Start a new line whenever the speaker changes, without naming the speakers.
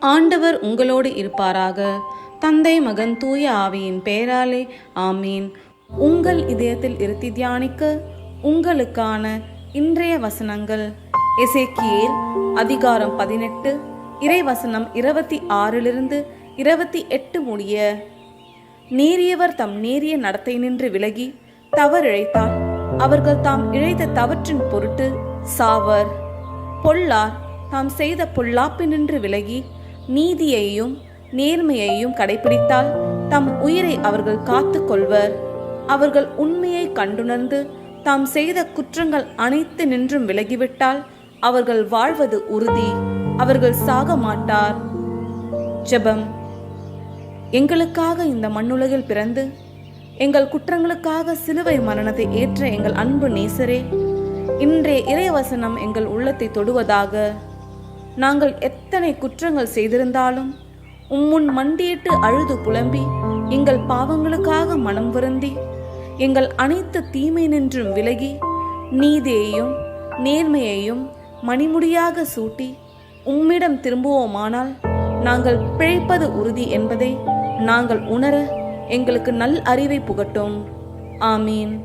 ஆண்டவர் உங்களோடு இருப்பாராக. தந்தை மகன் தூய ஆவியின் பெயராலே ஆமீன். உங்கள் இதயத்தில் இருத்தி தியானிக்க உங்களுக்கான இன்றைய வசனங்கள். எசேக்கியேல் அதிகாரம் பதினெட்டு இறைவசனம் இருபத்தி ஆறிலிருந்து இருபத்தி எட்டு முடிய. நேரியவர் தம் நேரிய நடத்தை நின்று விலகி தவறிழைத்தார். அவர்கள் தாம் இழைத்த தவற்றின் பொருட்டு சாவர். பொல்லார் தாம் செய்த பொல்லாப்பினின்று விலகி நீதியையும் நேர்மையையும் கடைபிடித்தால் தம் உயிரை அவர்கள் காத்து கொள்வர். அவர்கள் உண்மையை கண்டுணர்ந்து தாம் செய்த குற்றங்கள் அனைத்து நின்றும் விலகிவிட்டால் அவர்கள் வாழ்வது உறுதி அவர்கள் சாக மாட்டார். ஜெபம். எங்களுக்காக இந்த மண்ணுலகில் பிறந்து எங்கள் குற்றங்களுக்காக சிலுவை மரணத்தை ஏற்ற எங்கள் அன்பு நேசரே இன்றைய இறைவசனம் எங்கள் உள்ளத்தை தொடுவதாக. நாங்கள் எத்தனை குற்றங்கள் செய்திருந்தாலும் உம்முன் மண்டியிட்டு அழுது புலம்பி எங்கள் பாவங்களுக்காக மனம் வருந்தி எங்கள் அனைத்து தீமை நின்றும் விலகி நீதியையும் நேர்மையையும் மணிமுடியாக சூட்டி உம்மிடம் திரும்புவோமானால் நாங்கள் பிழைப்பது உறுதி என்பதை நாங்கள் உணர எங்களுக்கு நல் அறிவை புகட்டும். ஆமீன்.